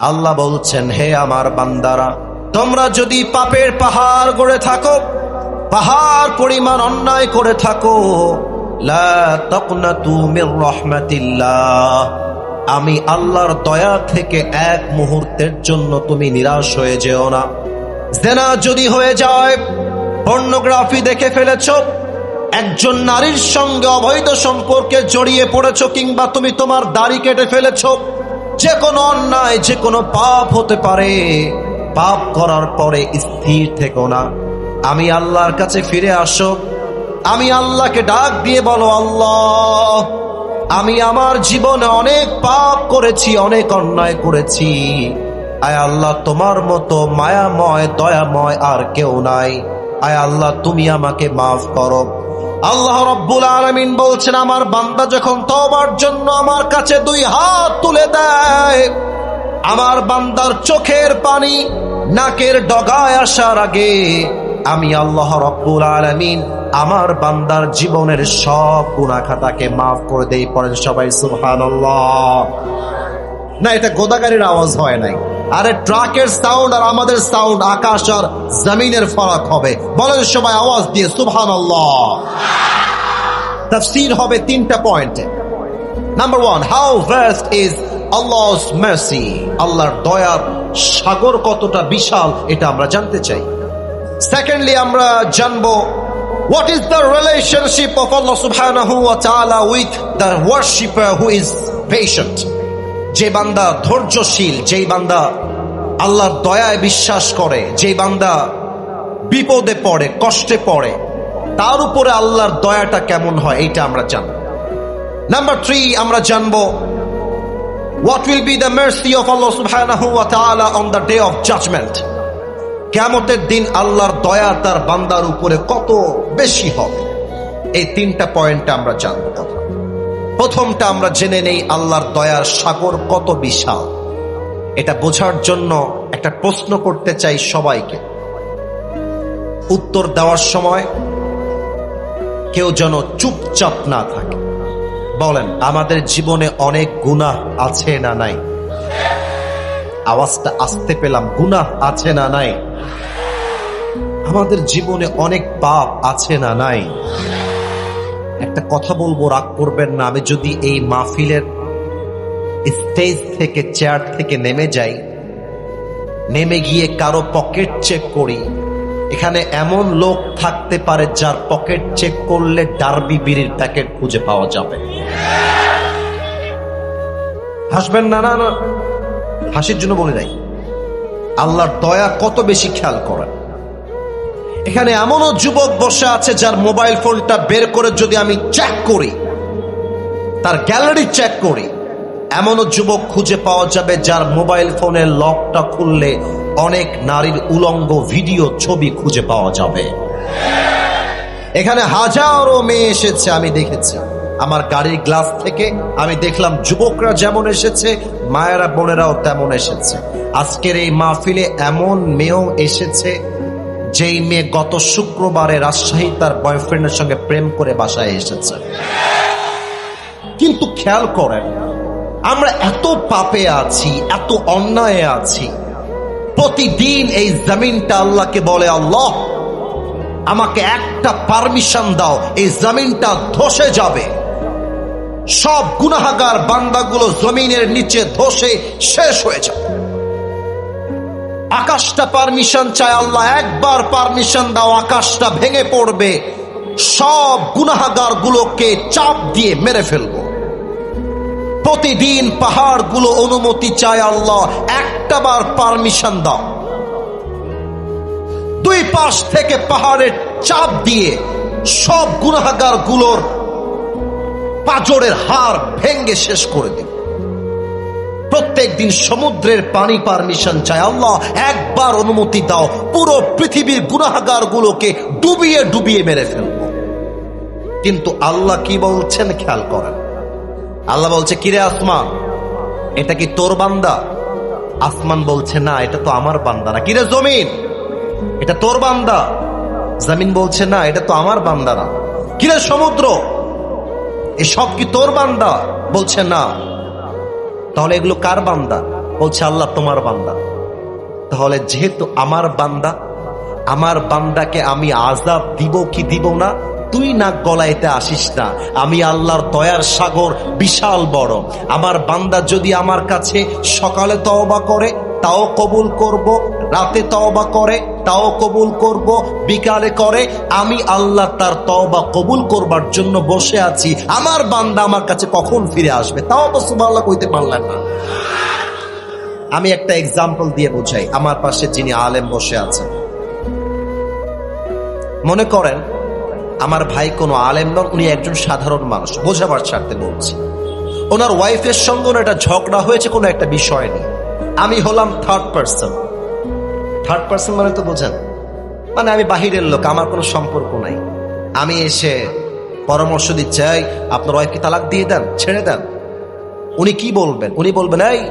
আল্লাহ বলছেন, হে আমার বান্দারা, তোমরা যদি পাপের পাহাড় গড়ে থাকো, পাহাড় পরিমাণ অন্যায় করে থাকো আমি আল্লাহর দয়া থেকে এক মুহূর্তের জন্য তুমি নিরাশ হয়ে যেও না। জেনা যদি হয়ে যায়, পর্নোগ্রাফি দেখে ফেলেছ, একজন নারীর সঙ্গে অবৈধ সম্পর্কে জড়িয়ে পড়েছ কিংবা তুমি তোমার দাড়ি কেটে ফেলেছ যে কোনো অন্যায়, যে কোনো পাপ হতে পারে। পাপ করার পরে স্থির থেকো না। আমি আল্লাহর কাছে ফিরে আসো। আমি আল্লাহকে ডাক দিয়ে বলো, আল্লাহ, আমি আমার জীবনে অনেক পাপ করেছি, অনেক অন্যায় করেছি। আয় আল্লাহ, তোমার মতো মায়াময়, দয়াময় আর কেউ নাই। আয় আল্লাহ, তুমি আমাকে মাফ করো। আল্লাহ রব্বুল আলমিন বলছেন, আমার বান্দা যখন তবার জন্য আমার কাছে দুই হাত তুলে দেয়, আমার বান্দার চোখের পানি নাকের ডগায় আসার আগে আমি আল্লাহ রব্বুল আলমিন আমার বান্দার জীবনের সব গুণা খাতাকে মাফ করে দেই। পড়েন সবাই সুহান না, এটা গোদাগারির আওয়াজ হয় নাই। আরে ট্রাকের সাউন্ড আর আমাদের সাউন্ড আকাশ আর জমিনের ফারাক হবে। বলেন সবাই আওয়াজ দিয়ে আল্লাহ তাফসীর হবে তিনটা পয়েন্টে number one how vast is Allah's mercy আল্লাহর দয়ার সাগর কতটা বিশাল, এটা আমরা জানতে চাই। সেকেন্ডলি আমরা জানব what is the relationship Allah সুবহানাহু ওয়া তাআলা with the worshipper who is patient যে বান্দা ধৈর্যশীল, যেই বান্দা আল্লাহর দয়ায় বিশ্বাস করে, যেই বান্দা বিপদে পড়ে, কষ্টে পড়ে, তার উপরে আল্লাহর দয়াটা কেমন হয় এইটা আমরা জানব। নাম্বার থ্রি আমরা জানব what will be the mercy of Allah on the day of judgement কেমতের দিন আল্লাহর দয়া তার বান্দার উপরে কত বেশি হবে? এই তিনটা পয়েন্টটা আমরা জানব প্রথমটা আমরা জেনে নেই আল্লাহর দয়ার সাগর কত বিশাল। এটা বোঝার জন্য একটা প্রশ্ন করতে চাই সবাইকে। উত্তর দেওয়ার সময় কেউ যেন চুপচাপ না থাকে। বলেন, আমাদের জীবনে অনেক গুনাহ আছে না নাই? আওয়াজটা আসতে পেলাম, গুনাহ আছে না নাই? আমাদের জীবনে অনেক পাপ আছে না নাই? একটা কথা বলব, রাগ করবেন না। আমি যদি এই মাহফিলের স্টেজ থেকে চেয়ার থেকে নেমে যাই, নেমে গিয়ে কারও পকেট চেক করি, এখানে এমন লোক থাকতে পারে যার পকেট চেক করলে ডার্বি বিড়ির প্যাকেট খুঁজে পাওয়া যাবে। হাসবেন না না। হাসির জন্য বলে নাই। আল্লাহর দয়া কত বেশি খেয়াল করেন। এখানে এমনও যুবক বসে আছে যার মোবাইল ফোনটা বের করে যদি আমি চেক করি, তার গ্যালারি চেক করি, এমনও যুবক খুঁজে পাওয়া যাবে যার মোবাইল ফোনের লকটা খুললে অনেক নারীর উলঙ্গ ভিডিও ছবি খুঁজে পাওয়া যাবে। এখানে হাজারো মেয়ে এসেছে, আমি দেখেছি। আমার গাড়ির গ্লাস থেকে আমি দেখলাম যুবকরা যেমন এসেছে, মায়েরা, বোনেরাও তেমন এসেছে। আজকের এই মাহফিলে এমন মেয়েও এসেছে যেই মেয়ে গত শুক্রবারে রাজশাহী তার বয়ফ্রেন্ডের সঙ্গে প্রেম করে বাসায় এসেছে। কিন্তু খেয়াল করেন, আমরা এত পাপে আছি, এত অন্যায়ে আছি, প্রতিদিন এই জমিনটা আল্লাহকে বলে, আল্লাহ, আমাকে একটা পারমিশন দাও, এই জমিনটা ধসে যাবে। সব গুনাহাগার বান্দাগুলো জমিনের নিচে ধসে শেষ হয়ে যাবে। আকাশটা পারমিশন চায় আল্লাহ, একবার পারমিশন দাও, আকাশটা ভেঙে পড়বে। সব গুনাহাগার গুলোকে চাপ দিয়ে মেরে ফেলব। প্রতিদিন পাহাড়গুলো অনুমতি চায় আল্লাহ একটা বার পারমিশন দাও। দুই পাশ থেকে পাহাড়ের চাপ দিয়ে সব গুনাহাগারগুলোর পাজরের হার ভেঙ্গে শেষ করে দেব। প্রত্যেক দিন সমুদ্রের পানি পারমিশন চায় আল্লাহ, একবার অনুমতি দাও, পুরো পৃথিবীর গুনাহাগার গুলোকে ডুবিয়ে ডুবিয়ে মেরে ফেলব। কিন্তু আল্লাহ কি বলছেন খেয়াল করেন। আল্লাহ বলছে, কিরে আসমান, এটা কি তোর বান্দা? আসমান বলছে, না, এটা তো আমার বান্দা না। কিরে জমিন, এটা তোর বান্দা? জমিন বলছে, না, এটা তো আমার বান্দা না। কিরে সমুদ্র, এসব কি তোর বান্দা? বলছে, না। তাহলে এগুলো কার বান্দা? বলছে আল্লাহ, তোমার বান্দা। তাহলে যেহেতু আমার বান্দা, আমার বান্দাকে আমি আজাব দিব কি দিব না? তুই না গলাইতে আসিস না। আমি আল্লাহর দয়ার সাগর বিশাল বড়। আমার বান্দা যদি আমার কাছে সকালে তওবা করে, তাও কবুল করব। রাতে তওবা করে, তাও কবুল করব, বিকালে করে। আমি আল্লাহ তার তওবা কবুল করবার জন্য বসে আছি। আমার বান্দা আমার কাছে কখন ফিরে আসবে? তাও তো সুবহানাল্লাহ কইতে পারলেন না। আমি একটা এক্সাম্পল দিয়ে বোঝাই। আমার পাশে যিনি আলেম বসে আছেন। মনে করেন, আমার ভাই কোনো আলেম নন, উনি একজন সাধারণ মানুষ। বোঝাবার স্বার্থে বলছি। ওনার ওয়াইফের সঙ্গে ওনার একটা ঝগড়া হয়েছে, কোনো একটা বিষয় নিয়ে। আমি হলাম থার্ড পার্সন থার্ড পার্সন মানে তো বোঝেন। মানে আমি বাহিরের লোক আমার কোনো সম্পর্ক নাই। আমি এসে পরামর্শ দিচ্ছি "এই, আপনার ওয়াইফকে তালাক দিয়ে দেন ছেড়ে দেন। উনি কি বলবেন? উনি বলবেন এই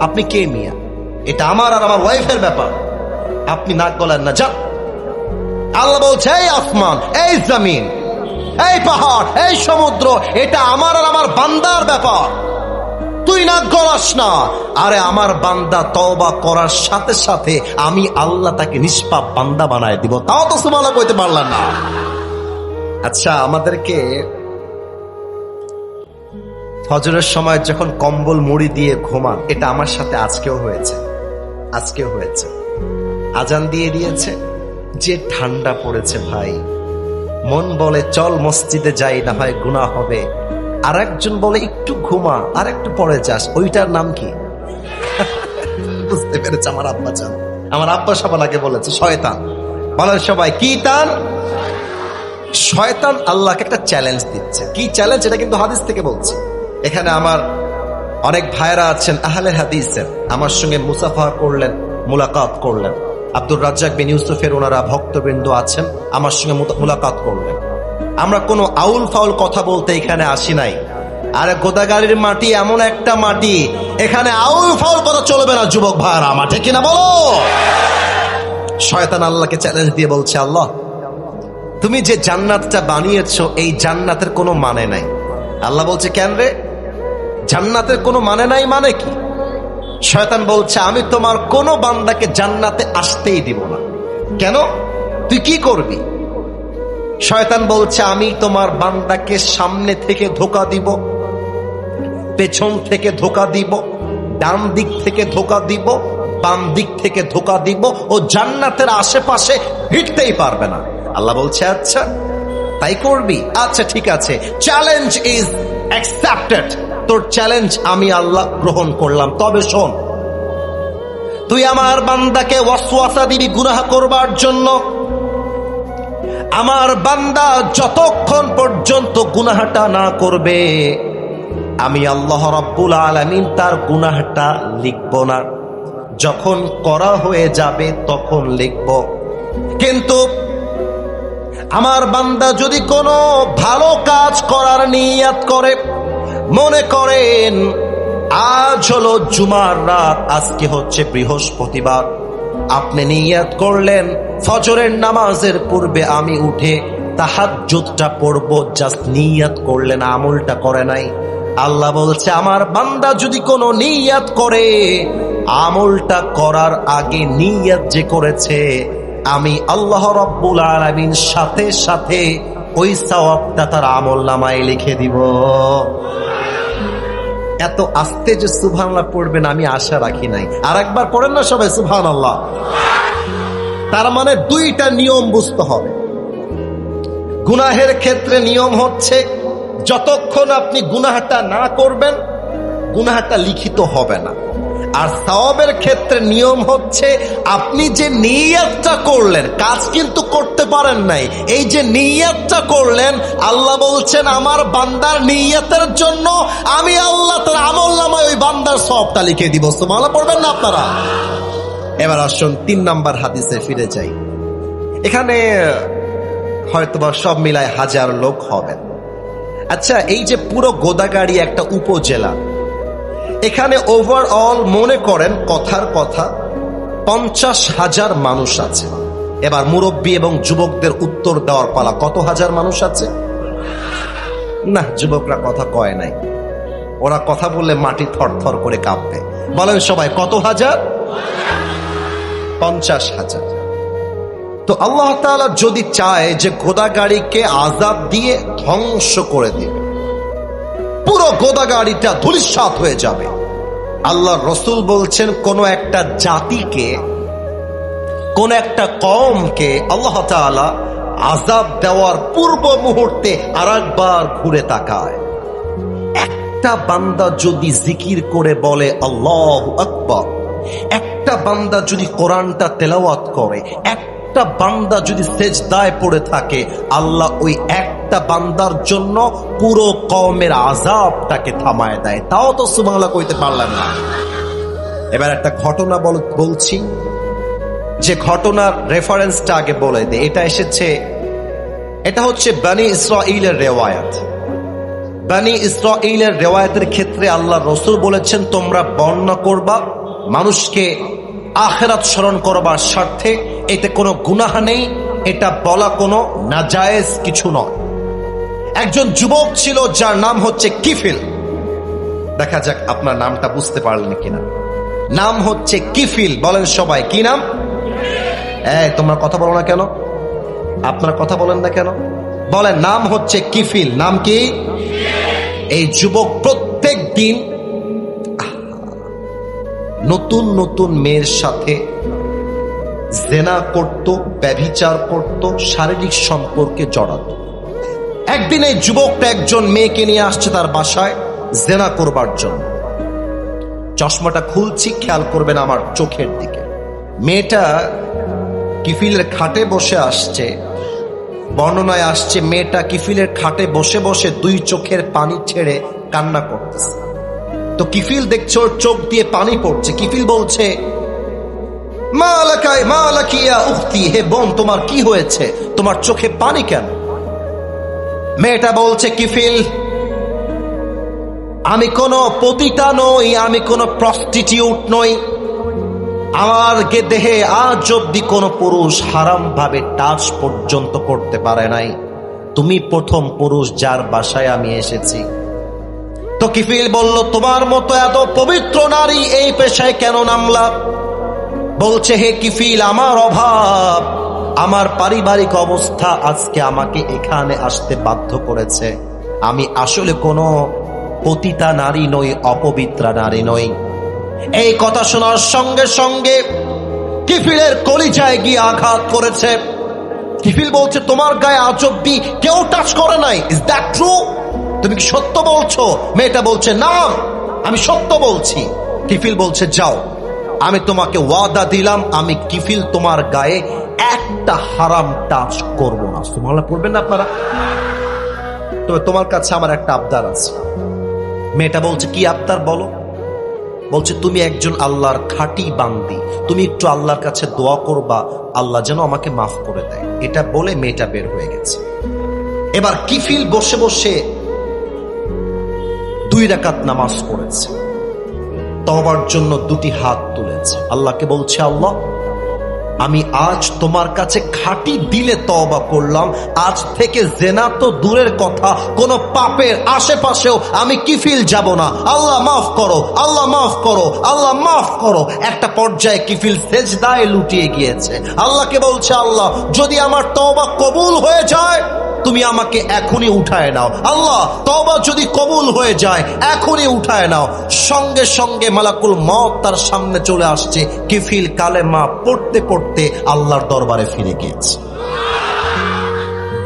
আপনি কে মিয়া? এটা আমার আর আমার ওয়াইফের ব্যাপার। আপনি নাক গলেন না যান। আল্লাহ বলছে এই আসমান এই জমিন এই পাহাড় এই সমুদ্র এটা আমার আর আমার বান্দার ব্যাপার। তুই না গলাস না। আরে আমার বান্দা তওবা করার সাথে সাথে আমি আল্লাহ তাকে নিষ্পাপ বান্দা বানায় দিব। তাও তো সুমালা কইতে পারলাম না। আচ্ছা আমাদেরকে হজরের সময় যখন কম্বল মুড়ি দিয়ে ঘুমান, এটা আমার সাথে আজকেও হয়েছে। আজকেও হয়েছে। আজান দিয়ে দিয়েছে। যে ঠান্ডা পড়েছে ভাই, মন বলে চল মসজিদে যাই, না হয় গুণা হবে। আর একজন বলে, একটু ঘুমা আর একটু পরে যাস। ওইটার নাম কি? বুঝতে পেরেছে, আমার আব্বা চান। আমার আব্বা সবালাকে বলেছে, শয়তান। বলেন সবাই, কি তান শয়তান আল্লাহকে একটা চ্যালেঞ্জ দিচ্ছে। কি চ্যালেঞ্জ এটা কিন্তু হাদিস থেকে বলছে। এখানে আমার অনেক ভাইরা আছেন, আহলে হাদিসের। আমার সঙ্গে মুসাফা করলেন, মুলাকাত করলেন। আব্দুর রাজ্জাক বিন ইউসুফের ওনারা ভক্তবৃন্দ আছেন, আমার সঙ্গে মুলাকাত করলেন। আমরা কোনো আউল ফাউল কথা বলতে এখানে আসি নাই। আরে গোদাগাড়ির মাটি এমন একটা মাটি, এখানে আউল ফাউল কথা চলবে না, যুবক ভাইরা মাঠে কিনা বলো? শয়তান আল্লাহকে চ্যালেঞ্জ দিয়ে বলছে, আল্লাহ, তুমি যে জান্নাতটা বানিয়েছো, এই জান্নাতের কোনো মানে নাই। আল্লাহ বলছে, কেন রে? জান্নাতের কোনো মানে নাই মানে কি? শয়তান বলছে, আমি তোমার কোনো বান্দাকে জান্নাতে আসতেই দিব না। কেন? তুই কি করবি? শয়তান বলছে, আমি তোমার বান্দাকে সামনে থেকে ধোকা দিব, পেছন থেকে ধোকা দিব, ডান দিক থেকে ধোকা দিব, বাম দিক থেকে ধোকা দিব ও জান্নাতের আশেপাশে ভিড়তেই পারবে না। আল্লাহ বলছে আচ্ছা তাই করবি? আচ্ছা ঠিক আছে। চ্যালেঞ্জ ইজ অ্যাকসেপ্টেড তোর চ্যালেঞ্জ আমি আল্লাহ গ্রহণ করলাম। তবে শোন, তুই আমার বান্দাকে ওয়াসওয়াসা দিবি গুনাহ করবার জন্য। আমার বান্দা যতক্ষণ পর্যন্ত গুনাহাটা না করবে, আমি আল্লাহ রাব্বুল আলামিন তার গুনাহাটা লিখব না। যখন করা হয়ে যাবে তখন লিখব। কিন্তু আমার বান্দা যদি কোনো ভালো কাজ করার নিয়াত করে, মনে করেন, আজ হলো জুমার রাত, আজকে হচ্ছে বৃহস্পতিবার। আপনি নিয়াত করলেন, ফজরের নামাজের পূর্বে আমি উঠে তাহাজ্জুদটা পড়ব, জাস্ট নিয়াত করলেন, আমলটা করে নাই। আল্লাহ বলছে, আমার বান্দা যদি কোনো নিয়াত করে, আমলটা করার আগে নিয়াত যে করেছে, আমি আল্লাহ রব্বুল আলামিন সাথে সাথে ওই সওয়াবটা তার আমল নামায় লিখে দিব। এত আস্তে যে সুবহানাল্লাহ পড়বেন আমি আশা রাখি নাই। আর একবার পড়েন না সবাই, সুবহানাল্লাহ। তার মানে দুইটা নিয়ম বুঝতে হবে। গুনাহের ক্ষেত্রে নিয়ম হচ্ছে, যতক্ষণ আপনি গুনাহটা না করবেন, গুনাহটা লিখিত হবে না। আর সওয়াবের ক্ষেত্রে নিয়ম হচ্ছে আপনি যে নিয়াতটা করলেন, কাজ কিন্তু করতে পারেন নাই। এই যে নিয়াতটা করলেন, আল্লাহ বলছেন, আমার বান্দার নিয়াতের জন্য আমি আল্লাহ তার আমল নামায় ওই বান্দার সবটা লিখে দিব। সুবহানাল্লাহ, পড়বেন না আপনারা? এবার আসুন তিন নাম্বার হাদিসে ফিরে যাই। এখানে হয়তোবা সব মিলায় হাজার লোক হবেন। আচ্ছা এই যে পুরো গোদাগাড়ি একটা উপজেলা এখানে ওভারঅল মনে করেন কথার কথা, পঞ্চাশ হাজার মানুষ আছে। এবার মুরব্বী এবং যুবকদের উত্তর দেওয়ার পালা, কত হাজার মানুষ আছে? না, যুবকরা কথা কয় নাই। ওরা কথা বললে মাটি থরথর করে কাঁপবে। বলেন সবাই, কত হাজার? পঞ্চাশ হাজার। তো আল্লাহ যদি চায় যে গোদাগাড়িকে আজাব দিয়ে ধ্বংস করে দিবে পুরো গোদাগাড়িটা ধুলিসাৎ হয়ে যাবে। আল্লাহ রসুল বলছেন, কোন একটা জাতিকে, কোন একটা কমকে আল্লাহ তাআলা আজাব দেওয়ার পূর্ব মুহূর্তে আর একবার ঘুরে তাকায়। একটা বান্দা যদি জিকির করে বলে, আল্লাহ আকবর, একটা বান্দা যদি কোরআনটা তেলাওয়াত করে একটা বান্দা যদি সেজ দায় পড়ে থাকে, আল্লাহ ওই একটা বান্দার জন্য পুরো কমের আজাবটাকে থামায় দেয়। তাও তো সুবাংলা কইতে পারলাম না। এবার একটা ঘটনা বল- বলছি। যে ঘটনার রেফারেন্সটা আগে বলে দে। এটা এসেছে, এটা হচ্ছে বানি ইসরাইলের রেওয়ায়াত। বানি ইসরাইলের রেওয়ায়তের ক্ষেত্রে আল্লাহ রসুল বলেছেন, তোমরা বর্ণনা করবা, মানুষকে আখেরাত স্মরণ করবার স্বার্থে এতে কোনো গুনাহ নেই, এটা বলা কোনো নাজায়েজ কিছু নয়। একজন যুবক ছিল যার নাম হচ্ছে কিফিল। দেখা যাক আপনার নামটা বুঝতে পারলেন কিনা। নাম হচ্ছে কিফিল। বলেন সবাই, কি নাম? এই, তোমরা কথা বলো না কেন? আপনারা কথা বলেন না কেন? বলেন, নাম হচ্ছে কিফিল। নাম কি? এই যুবক প্রত্যেক দিন নতুন নতুন মেয়ের সাথে জেনা করত, ব্যভিচার করত, শারীরিক সম্পর্কে জড়াত। একদিন এই যুবকটা একজন মেয়েকে নিয়ে আসছে তার বাসায় জেনা করবার জন্য। চশমাটা খুলছি, খেয়াল করবেন আমার চোখের দিকে। মেয়েটা কিফিলের খাটে বসে আসছে। বর্ণনায় আসছে, মেয়েটা কিফিলের খাটে বসে বসে দুই চোখের পানি ছেড়ে কান্না করতেছে। তো কিফিল দেখছে ওর চোখ দিয়ে পানি পড়ছে। কিফিল বলছে মা আলাকায় কি হয়েছে? তোমার চোখে পানি কেন? মেয়েটা বলছে, কিফিল, আমি কোনো পতিতা নই, আমি কোনো প্রস্টিটিউট নই। আমার গে দেহে আজ অব্দি কোনো পুরুষ হারাম ভাবে টাচ পর্যন্ত করতে পারে নাই। তুমি প্রথম পুরুষ যার বাসায় আমি এসেছি। তো কিফিল বলল, তোমার মতো এত পবিত্র নারী এই পেশায় কেন নামলা? বলছে, হে কিফিল, আমার অভাব। আমার পারিবারিক অবস্থা আজকে আমাকে এখানে আসতে বাধ্য করেছে। আমি আসলে কোনো পতিতা নারী নই, অপবিত্রা নারী নই। এই কথা শোনার সঙ্গে সঙ্গে কিফিলের কলিজায় গিয়ে আঘাত করেছে। কিফিল বলছে, তোমার গায়ে আজ অব্দি কেউ টাচ করে নাই। ইজ দ্যাট ট্রু তুমি কি সত্য বলছো? মেয়েটা বলছে, না, আমি সত্য বলছি। কিফিল বলছে, যাও। আমি তোমাকে ওয়াদা দিলাম, আমি কিফিল তোমার গায়ে একটা হারাম টাচ করব না। সুমালা করবেন না আপনারা? তবে তোমার কাছে আমার একটা আবদার আছে। মেয়েটা বলছে, কি আবদার বলো? বলছে, তুমি একজন আল্লাহর খাঁটি বান্দি। তুমি একটু আল্লাহর কাছে দোয়া করবা, আল্লাহ যেন আমাকে মাফ করে দেয়। এটা বলে মেয়েটা বের হয়ে গেছে। এবার কিফিল বসে বসে দুই রাকাত নামাজ পড়েছে। তবার জন্য দুটি হাত তুলেছে। আল্লাহকে বলছে, আল্লাহ, আমি আজ তোমার কাছে খাঁটি দিলে তবা করলাম। আজ থেকে জেনা তো দূরের কথা, কোন পাপের আশেপাশেও আমি কিফিল যাব না। আল্লাহ মাফ করো, আল্লাহ মাফ করো, আল্লাহ মাফ করো। একটা পর্যায়ে কিফিল সেজদায় লুটিয়ে গিয়েছে। আল্লাহকে বলছে, আল্লাহ, যদি আমার তবা কবুল হয়ে যায় তুমি আমাকে এখনই উঠায় নাও। আল্লাহ তবা যদি কবুল হয়ে যায়, এখনই উঠায় নাও। সঙ্গে সঙ্গে মালাকুল মত তার সামনে চলে আসছে। কিফিল কালে কালেমা পড়তে পড়তে আল্লাহর দরবারে ফিরে গিয়েছে।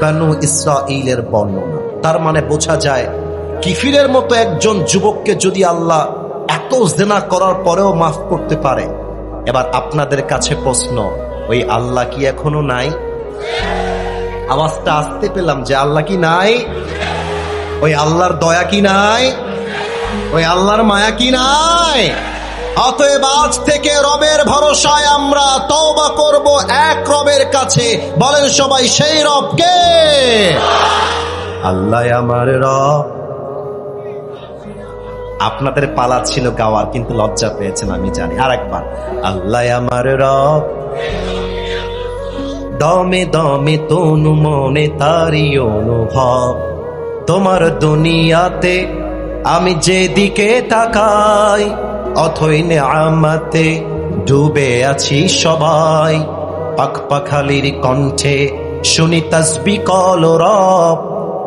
বানু ইসরাইলের বর্ণনা। তার মানে বোঝা যায়, কিফিলের মতো একজন যুবককে যদি আল্লাহ এত জেনা করার পরেও মাফ করতে পারে, এবার আপনাদের কাছে প্রশ্ন, ওই আল্লাহ কি এখনও নাই? আওয়াজটা আসতে পেলাম যে আল্লাহ কি নাই? ওই আল্লাহর দয়া কি নাই? ওই আল্লাহর মায়া কি নাই? অতএব আজ থেকে রবের ভরসায় আমরা তওবা করব এক রবের কাছে। বলেন সবাই, সেই রবকে আল্লাহ আমার রব। আপনাদের পালা ছিল গাওয়ার, কিন্তু লজ্জা পেয়েছেন, আমি জানি। আর একবার আল্লাহ আমার রব। দমে দমে তনু মনে তারি অনুভব। তোমার দুনিয়াতে আমি যেদিকে তাকাই, অথই আমাতে ডুবে আছি সবাই। পাখ পাখালির কণ্ঠে শুনি তসবি কল রব,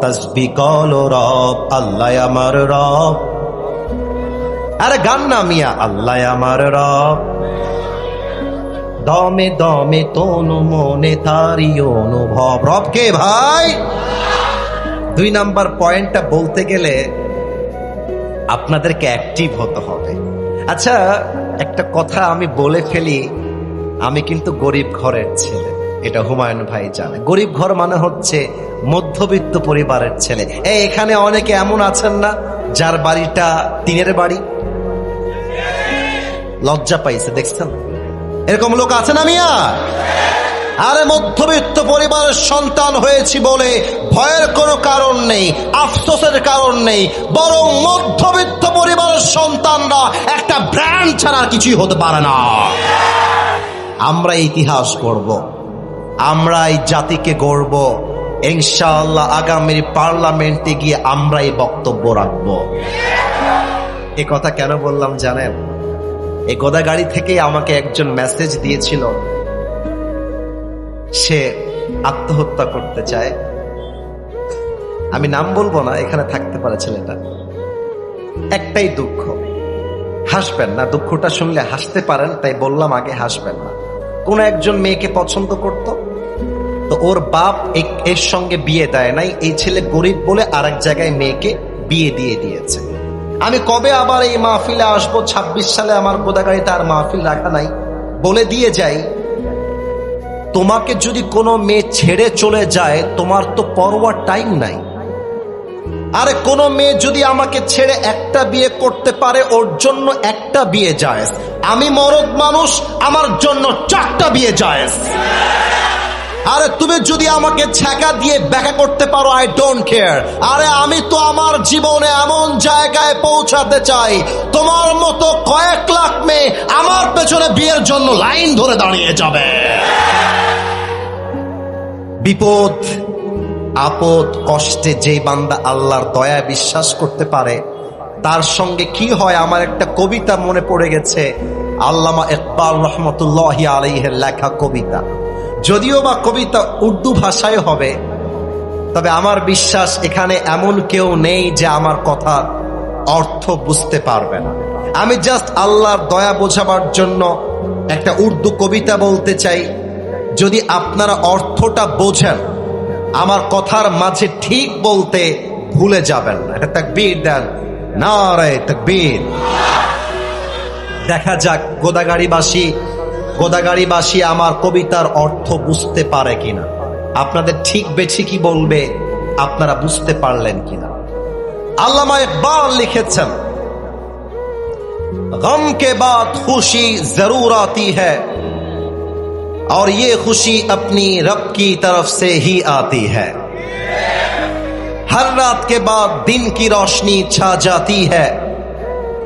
তসবি কল রব, আল্লাহ আমার রব। আরে গান না মিয়া, আল্লাহ আমার রব। দমে দমে তনু মনে তারি অনুভব। রব কে ভাই? দুই নাম্বার পয়েন্টটা বলতে গেলে আপনাদেরকে অ্যাক্টিভ হতে হবে। আচ্ছা একটা কথা আমি বলে ফেলি, আমি কিন্তু গরিব ঘরের ছেলে। এটা হুমায়ুন ভাই জানে। গরিব ঘর মানে হচ্ছে মধ্যবিত্ত পরিবারের ছেলে। এই, এখানে অনেকে এমন আছেন না, যার বাড়িটা টিনের বাড়ি। লজ্জা পাইছে, দেখছেন? এরকম লোক আছে না মিয়া? আরে মধ্যবিত্ত পরিবারের সন্তান হয়েছি বলে ভয়ের কোনো কারণ নেই, আফসোসের কারণ নেই, বরং মধ্যবিত্ত পরিবারের সন্তানরা একটা ব্র্যান্ড ছাড়া কিছুই হতে পারে না। আমরা ইতিহাস গড়ব, আমরা এই জাতিকে গড়ব, ইনশাআল্লাহ আগামীর পার্লামেন্টে গিয়ে আমরাই বক্তব্য রাখব। এ কথা কেন বললাম জানেন? এই গোদাগাড়ি থেকেই আমাকে একজন মেসেজ দিয়েছিল। সে আত্মহত্যা করতে চায়। আমি নাম বলব না, এখানে থাকতে পারে ছেলেটা। একটাই দুঃখ। হাসবেন না, দুঃখটা শুনলে হাসতে পারেন, তাই বললাম আগে হাসবেন না। কোন একজন মেয়েকে পছন্দ করত? তো ওর বাপ এর সঙ্গে বিয়ে দেয় নাই, এই ছেলে গরিব বলে আর এক জায়গায় মেয়েকে বিয়ে দিয়ে দিয়েছে। আমি কবে আবার এই মাহফিলে আসব? ২৬ সালে আমার গোদাগাড়িতে আর মাহফিল রাখা নাই। বলে দিয়ে যাই, তোমাকে যদি কোনো মেয়ে ছেড়ে চলে যায়, তোমার তো পরোয়ার টাইম নাই। আরে কোনো মেয়ে যদি আমাকে ছেড়ে একটা বিয়ে করতে পারে, ওর জন্য একটা বিয়ে যায়। আমি মরদ মানুষ, আমার জন্য চারটা বিয়ে যায়। আরে তুমি যদি আমাকে ছ্যাঁকা দিয়ে ব্যাখ্যা করতে পারো আই ডোন্ট কেয়ার আরে আমি তো আমার জীবনে এমন জায়গায় পৌঁছাতে চাই। তোমার মতো কয়েক লাখ মেয়ে আমার পেছনে বিয়ের জন্য লাইন ধরে দাঁড়িয়ে যাবে। বিপদ, আপদ, কষ্টে যেই বান্দা আল্লাহর দয়া বিশ্বাস করতে পারে, তার সঙ্গে কি হয় আমার একটা কবিতা মনে পড়ে গেছে, আল্লামা ইকবাল রহমতুল্লাহ আলাইহের লেখা কবিতা। যদিও বা কবিতা উর্দু ভাষায় হবে, তবে আমার বিশ্বাস এখানে এমন কেউ নেই যে আমার কথা অর্থ বুঝতে পারবে না। আমি জাস্ট আল্লাহর দয়া বোঝাবার জন্য একটা উর্দু কবিতা বলতে চাই। যদি আপনারা অর্থটা বোঝেন, আমার কথার মাঝে ঠিক বলতে ভুলে যাবেন তাকবীর দেন। না রে দেখা যাক, গোদাগাড়িবাসী গোদাগাড়িবাসী আমার কবিতার অর্থ বুঝতে পারে কিনা আপনাদের ঠিক বেছে কি বলবে আপনারা বুঝতে পারলেন কিনা আল্লামা ইকবাল লিখেছেন गम के बाद खुशी जरूर आती है और ये खुशी अपनी रब की तरफ से ही आती है हर रात के बाद दिन की रोशनी छा जाती है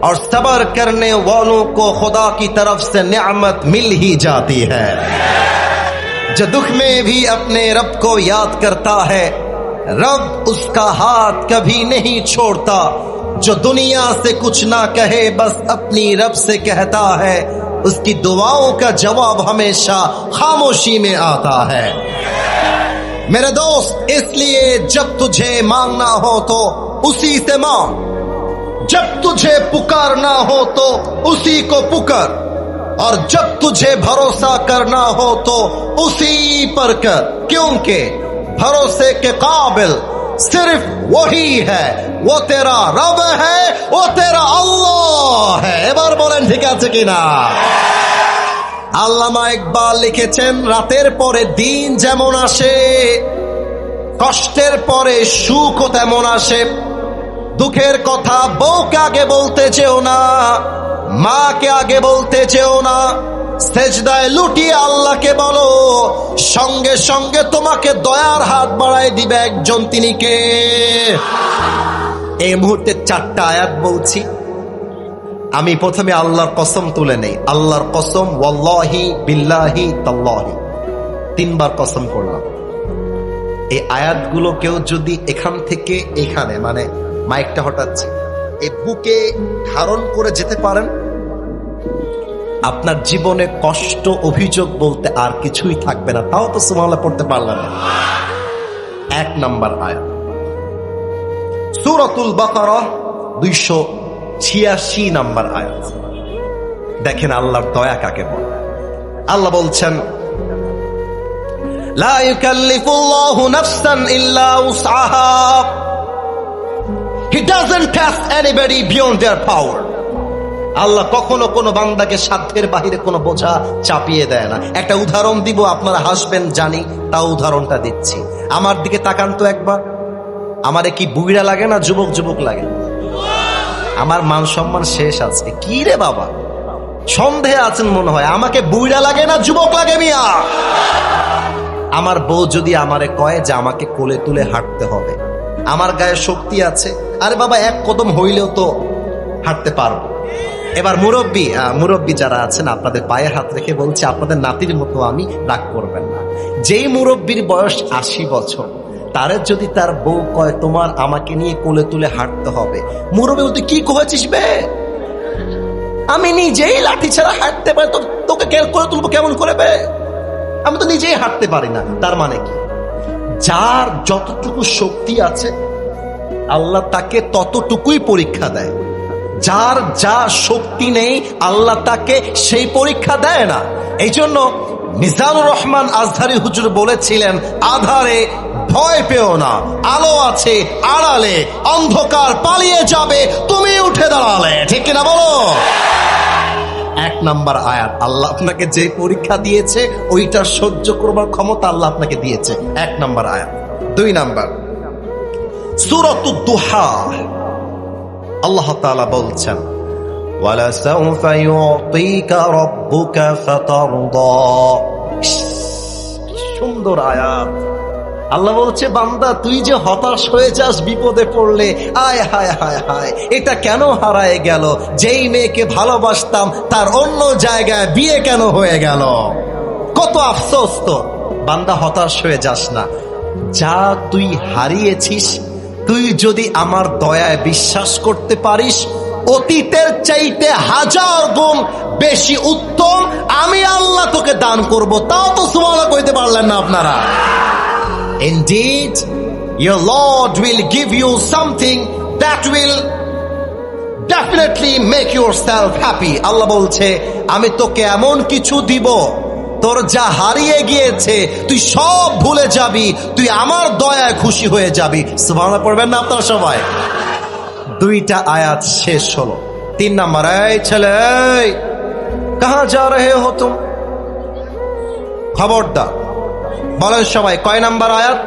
اور صبر کرنے والوں کو خدا کی طرف سے نعمت مل ہی جاتی ہے۔ جو دکھ میں بھی اپنے رب کو یاد کرتا ہے، رب اس کا ہاتھ کبھی نہیں چھوڑتا۔ جو دنیا سے کچھ نہ کہے، بس اپنی رب سے کہتا ہے۔ اس کی دعاؤں کا جواب ہمیشہ خاموشی میں آتا ہے۔ میرے دوست، اس لیے جب تجھے مانگنا ہو تو اسی سے مانگ۔ जब तुझे पुकारना हो तो उसी को पुकार और जब तुझे भरोसा करना हो तो उसी पर कर क्योंकि भरोसे के काबिल सिर्फ वही है वो तेरा रब है वो तेरा अल्लाह है এবার বলেন ঠিক আছে কিনা আল্লামা ইকবাল লিখেছেন রাতের পরে দিন যেমন আসে কষ্টের পরে সুখও তেমন আসে দুঃখের কথা বউকে আগে বলতে চেও না, মাকে আগে বলতে চেও না। সেজদায় লুটিয়ে আল্লাহকে বলো, সঙ্গে সঙ্গে তোমাকে দয়ার হাত বাড়ায় দিবে একজন তিনি কে? এই মুহূর্তে চারটা আয়াত বলছি। আমি প্রথমে আল্লাহর কসম তুলে নেই। আল্লাহর কসম, ওয়াল্লাহি বিল্লাহি তাল্লাহি। তিনবার কসম করলাম। এই আয়াতগুলো কেউ যদি এখান থেকে এখানে মানে মাইকটা হটাচ্ছি এই বুকে ধারণ করে যেতে পারেন। আপনার জীবনে কষ্ট, অভিযোগ বলতে আর কিছুই থাকবে না। তাও তো সুমালা পড়তে পারলেন এক নাম্বার আয়াত। সুরতুল বাকারা দুইশো ছিয়াশি নাম্বার আয়াত। দেখেন আল্লাহর দয়া কাকে বলে। আল্লাহ বলছেন, লা ইউকাল্লিফুল্লাহু নাফসান ইল্লা উসআহা। He doesn't test anybody beyond their power. আল্লাহ কখনো কোনো বান্দাকে সাধ্যের বাহিরে কোনো বোঝা চাপিয়ে দেয় না। একটা উদাহরণ দিব, আপনারা হাসবেন জানি, তাও উদাহরণটা দিচ্ছি। আমার দিকে তাকান তো একবার। আমারে কি বুইড়া লাগে না যুবক যুবক লাগে? আমার মান সম্মান শেষ আছে কি রে বাবা? সন্দেহে আছেন মনে হয়। আমাকে বুইড়া লাগে না যুবক লাগে মিয়া? আমার বউ যদি আমারে কয় যে আমাকে কোলে তুলে হাঁটতে হবে, আমার গায়ে শক্তি আছে আরে বাবা, এক কদম হইলেও তো হাঁটতে পারব। এবার মুরব্বী মুরব্বী যারা আছেন, আপনাদের পায়ে হাত রেখে বলছে, আপনাদের নাতির মতো আমি রাগ করবেন না। যেই মুরব্বীর বয়স আশি বছর, তারে যদি তার বউ কয়, তোমার আমাকে নিয়ে কোলে তুলে হাঁটতে হবে। মুরব্বী বলতে, কি কহেছিস বে? আমি নিজেই লাঠি ছাড়া হাঁটতে পারি তোকে করে তুলবো কেমন করে বে? আমি তো নিজেই হাঁটতে পারি না। তার মানে কি? যার যতটুকু শক্তি আছে আল্লাহ তাকে ততটুকুই পরীক্ষা দেয়। যার যা শক্তি নেই, আল্লাহ তাকে সেই পরীক্ষা দেয় না। এই জন্য নিজামুর রহমান আজহারি হুজুর বলেছিলেন, আধারে ভয় পেও না, আলো আছে আড়ালে, অন্ধকার পালিয়ে যাবে, তুমি উঠে দাঁড়ালে। ঠিক কিনা বলো? এক নাম্বার আয়াত, আল্লাহ আপনাকে যে পরীক্ষা দিয়েছে, ওইটা সহ্য করবার ক্ষমতা আল্লাহ আপনাকে দিয়েছে। এক নাম্বার আয়াত। দুই নাম্বার সুরতুদ্দুহা আল্লাহ তাআলা বলছেন وَلَسَوْفَ يُعْطِيكَ رَبُّكَ فَتَرْضَى কি সুন্দর আয়াত আল্লাহ বলছে বান্দা তুই যে হতাশ হয়ে যাস বিপদে পড়লে আয় হায় হায় হায় এটা কেন হারায় গেল যেই মেয়েকে ভালোবাসতাম তার অন্য জায়গায় বিয়ে কেন হয়ে গেল কত আফসোস তো বান্দা হতাশ হয়ে যাস না যা তুই হারিয়েছিস তুই যদি আমার দয়ায় বিশ্বাস করতে পারিস অতীতের চাইতে হাজার গুণ বেশি উত্তম আমি আল্লাহ তোকে দান করব তাও তো সুমালা কইতে পারলেন না আপনারা Indeed, your Lord will give you something that will definitely make yourself happy. আল্লাহ বলছে আমি তোকে এমন কিছু দিব তোর যা হারিয়ে গিয়েছে। তুই সব ভুলে যাবি। তুই আমার দয়ায় খুশি হয়ে যাবি। সুবহানাল্লাহ পড়বেন না আপনারা সবাই? দুইটা আয়াত শেষ হলো। তিন নাম্বার, এই ছেলে কাহা যা রহে হো তুম? খবরদার। বলেন সবাই, কয় নাম্বার আয়াত?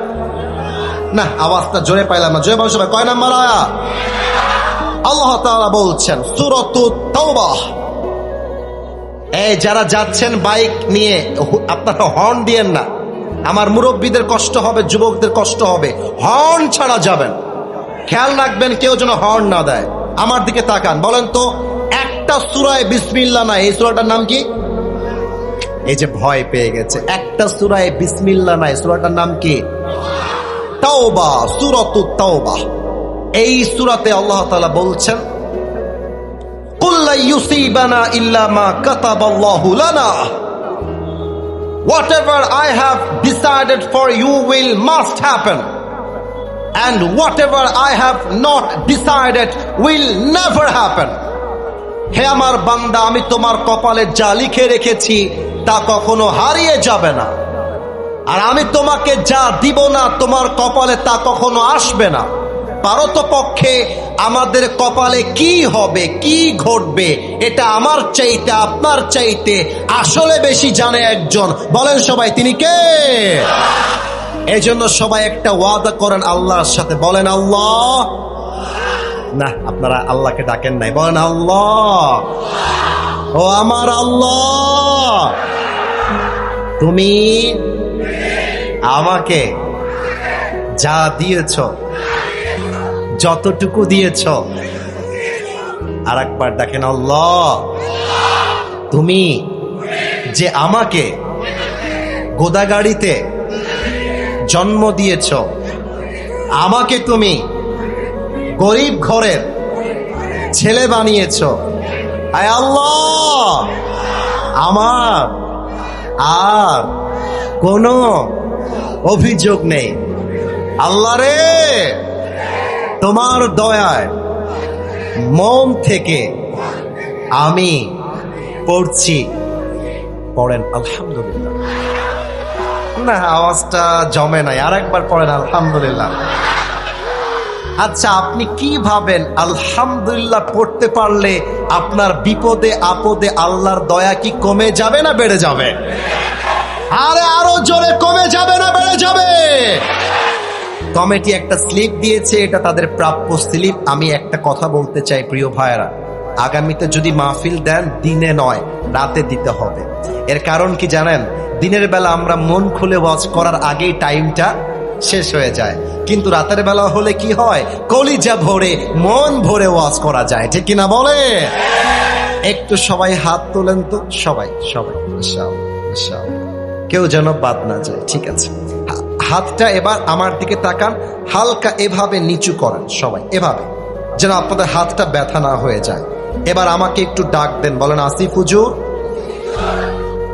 না, আওয়াজটা জোরে পাইলাম না। জোরে বলেন সবাই, কয় নাম্বার আয়াত? আল্লাহ তাআলা বলছেন, সূরাতু তাওবাহ এই, যারা যাচ্ছেন বাইক নিয়ে আপনারা হর্ন দিয়েন না। আমার মুরব্বীদের কষ্ট হবে, যুবকদের কষ্ট হবে। হর্ন ছাড়া যাবেন। খেয়াল রাখবেন, কেউ যেন হর্ন না দেয়। আমার দিকে তাকান, বলেন তো, একটা সুরায় বিসমিল্লা নাই। এই সুরাটার নাম কি? এই যে ভয় পেয়ে গেছে। একটা সুরায় বিসমিল্লা নাই। সুরাটার নাম কি? তাওবা, সুরতু তাওবা। এই সুরাতে আল্লাহ তাআলা বলছেন Whatever I have decided for you will must happen and whatever I have not decided will never happen হে আমার বান্দা আমি তোমার কপালে যা লিখে রেখেছি তা কখনো হারিয়ে যাবে না আর আমি তোমাকে যা দিব না তোমার কপালে তা কখনো আসবে না পারতপক্ষে আমাদের কপালে কি হবে, কি ঘটবে, এটা আমার চাইতে, আপনার চাইতে আসলে বেশি জানে একজন। বলেন সবাই, তিনি কে? এই জন্য সবাই একটা ওয়াদা করেন আল্লাহর সাথে। বলেন আল্লাহ। না, আপনারা আল্লাহকে ডাকেন নাই। বলেন আল্লাহ। ও আমার আল্লাহ। তুমি আমাকে যা দিয়েছ যতটুকু দিয়েছ। আর একবার দেখেন, আল্লাহ, তুমি যে আমাকে গোদাগাড়িতে জন্ম দিয়েছ, আমাকে তুমি গরিব ঘরের ছেলে বানিয়েছ। আয় আল্লাহ, আমার আর কোনো অভিযোগ নেই। আল্লাহ রে! তোমার দয়ায় মন থেকে আমি পড়ছি। পড়েন, আলহামদুলিল্লাহ। না, আওয়াজটা জমে নাই আর একবার পড়েন, আলহামদুলিল্লাহ। আচ্ছা আপনি কি ভাবেন, আলহামদুলিল্লাহ পড়তে পারলে আপনার বিপদে, আপদে আল্লাহর দয়া কি কমে যাবে না বেড়ে যাবে? আরে, আরও জোরে কমে যাবে না বেড়ে যাবে? কমিটি একটা স্লিপ দিয়েছে, এটা তাদের প্রাপ্য স্লিপ। আমি একটা কথা বলতে চাই, প্রিয় ভাইয়েরা। আগামীতে যদি মাহফিল দেন, দিনে নয়, রাতে দিতে হবে। এর কারণ কি জানেন? দিনের বেলা আমরা মন খুলে ওয়াজ করার আগেই টাইমটা শেষ হয়ে যায়। কিন্তু রাতের বেলা হলে কি হয়? কলিজা ভরে, মন ভরে ওয়াজ করা যায়। ঠিক কিনা বলে একটু সবাই হাত তোলেন তো। সবাই সবাই। কেউ যেন বাদ না যায়। ঠিক আছে। হাতটা এবার আমার দিকে তাকান, হালকা এভাবে নিচু করেন সবাই, এভাবে, যেন আপনাদের হাতটা ব্যথা না হয়ে যায়। এবার আমাকে একটু ডাক দেন, বলেন, আসিফ হুজুর।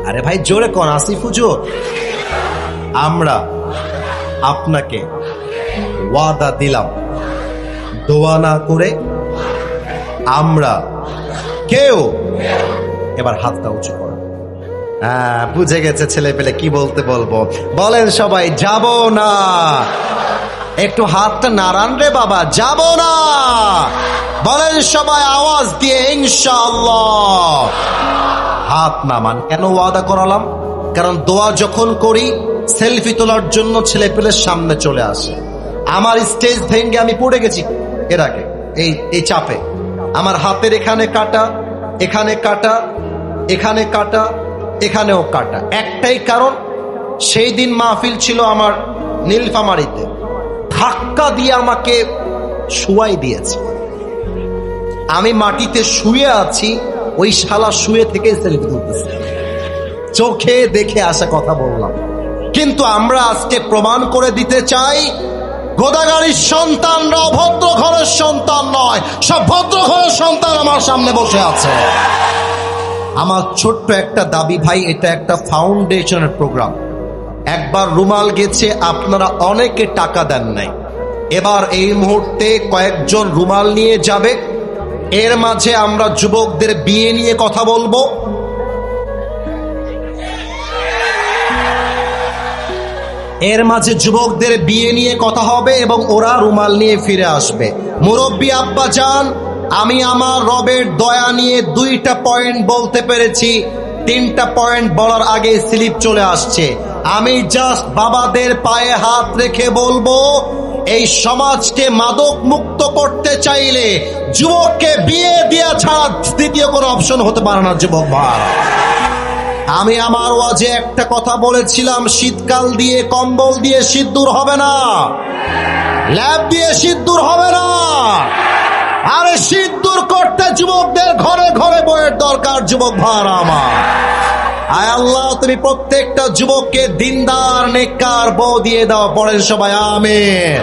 আরে ভাই, জোরে কন, আসিফ হুজুর। আমরা আপনাকে ওয়াদা দিলাম, দোয়া না করে আমরা কেউ, এবার হাতটা উঁচু বুঝে গেছে ছেলে পেলে কি বলতে বলব। বলেন সবাই, যাব না। একটু হাতটা নাড়ান রে বাবা, যাব না। বলেন সবাই, আওয়াজ দিয়ে, ইনশাআল্লাহ। হাত নামান। কেন ওয়াদা করালাম? কারণ দোয়া যখন করি, সেলফি তোলার জন্য ছেলে পেলের সামনে চলে আসে। আমার স্টেজ ভেঙ্গে আমি পড়ে গেছি এর আগে, এই এই চাপে। আমার হাতের এখানে কাটা এখানে কাটা এখানে কাটা এখানেও কাটা। একটাই কারণ, সেই দিন মাহফিল ছিল আমার নীলফামারিতে। ধাক্কা দিয়ে আমাকে শুয়াই দিয়েছে। আমি মাটিতে শুয়ে আছি, ওই শালা শুয়ে থেকে সেলফি তুলতেছে। চোখে দেখে আসা কথা বললাম। কিন্তু আমরা আজকে প্রমাণ করে দিতে চাই গোদাগাড়ির সন্তানরা অভদ্র ঘরের সন্তান নয়, সব ভদ্র ঘরের সন্তান আমার সামনে বসে আছে। আমার ছোট্ট একটা দাবি ভাই, এটা একটা ফাউন্ডেশনের প্রোগ্রাম। একবার রুমাল গেছে, আপনারা অনেকে টাকা দেন নাই। এবার এই মুহূর্তে কয়েকজন রুমাল নিয়ে যাবে। এর মাঝে আমরা যুবকদের বিয়ে নিয়ে কথা বলব। এর মাঝে যুবকদের বিয়ে নিয়ে কথা হবে এবং ওরা রুমাল নিয়ে ফিরে আসবে। মুরব্বী আব্বা যান আমি আমার রবের দয়া নিয়ে দুইটা পয়েন্ট বলতে পেরেছি। তিনটা পয়েন্ট বলার আগে স্লিপ চলে আসছে। আমি জাস্ট বাবাদের পায়ে হাত রেখে বলব, এই সমাজকে মাদক মুক্ত করতে চাইলে যুবককে বিয়ে দেওয়া ছাড়া দ্বিতীয় কোনো অপশন হতে পারে না, যুবক ভাই। আমি আমার ওয়াজে একটা কথা বলেছিলাম, শীতকাল দিয়ে কম্বল দিয়ে শীত দূর হবে না। ল্যাব দিয়ে শীত দূর হবে না। আরে দূর করতে যুবকদের ঘরে ঘরে বইয়ের দরকার, যুবক ভার আমার। আয় আল্লাহ, তুমি প্রত্যেকটা যুবককে দিনদার, নেককার বউ দিয়ে দাও পরের সবাই আমের